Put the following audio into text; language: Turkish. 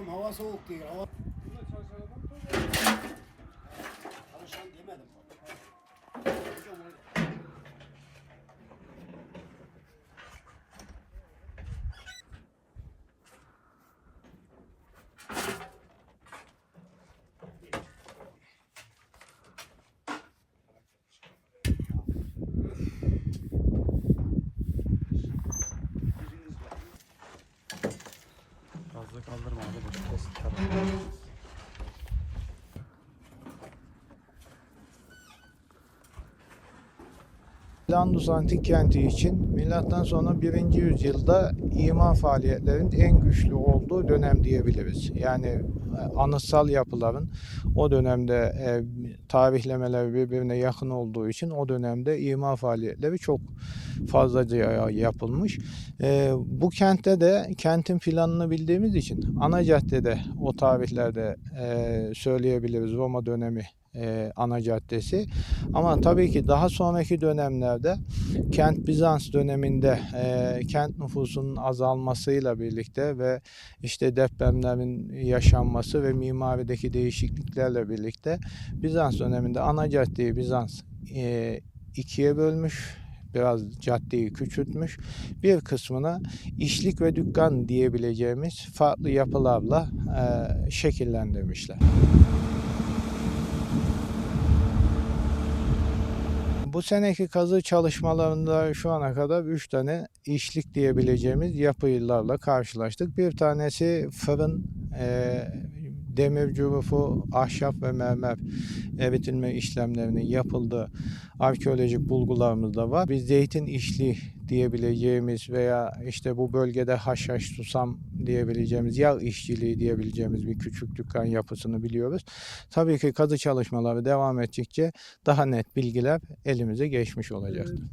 akşam hava soğuk değil. Hava... Fazla kaldırma abi. Boş kes. Landus Antik Kenti için milattan sonra 1. yüzyılda imar faaliyetlerinin en güçlü olduğu dönem diyebiliriz. Yani e, anıtsal yapıların o dönemde e, tarihlemeleri birbirine yakın olduğu için o dönemde imar faaliyetleri çok fazlaca yapılmış. E, bu kentte de kentin planını bildiğimiz için ana caddede o tarihlerde e, söyleyebiliriz Roma dönemi e, ana caddesi. Ama tabii ki daha sonraki dönemlerde kent Bizans döneminde e, kent nüfusunun azalmasıyla birlikte ve işte depremlerin yaşanması ve mimarideki değişikliklerle birlikte Bizans döneminde ana caddeyi Bizans e, ikiye bölmüş biraz caddeyi küçültmüş. Bir kısmına işlik ve dükkan diyebileceğimiz farklı yapılarla e, şekillendirmişler. Bu seneki kazı çalışmalarında şu ana kadar 3 tane işlik diyebileceğimiz yapılarla karşılaştık. Bir tanesi fırın, e, demir cürufu, ahşap ve mermer eritilme işlemlerinin yapıldığı arkeolojik bulgularımız da var. Bir zeytin işli diyebileceğimiz veya işte bu bölgede haşhaş susam diyebileceğimiz yağ işçiliği diyebileceğimiz bir küçük dükkan yapısını biliyoruz. Tabii ki kazı çalışmaları devam ettikçe daha net bilgiler elimize geçmiş olacaktır.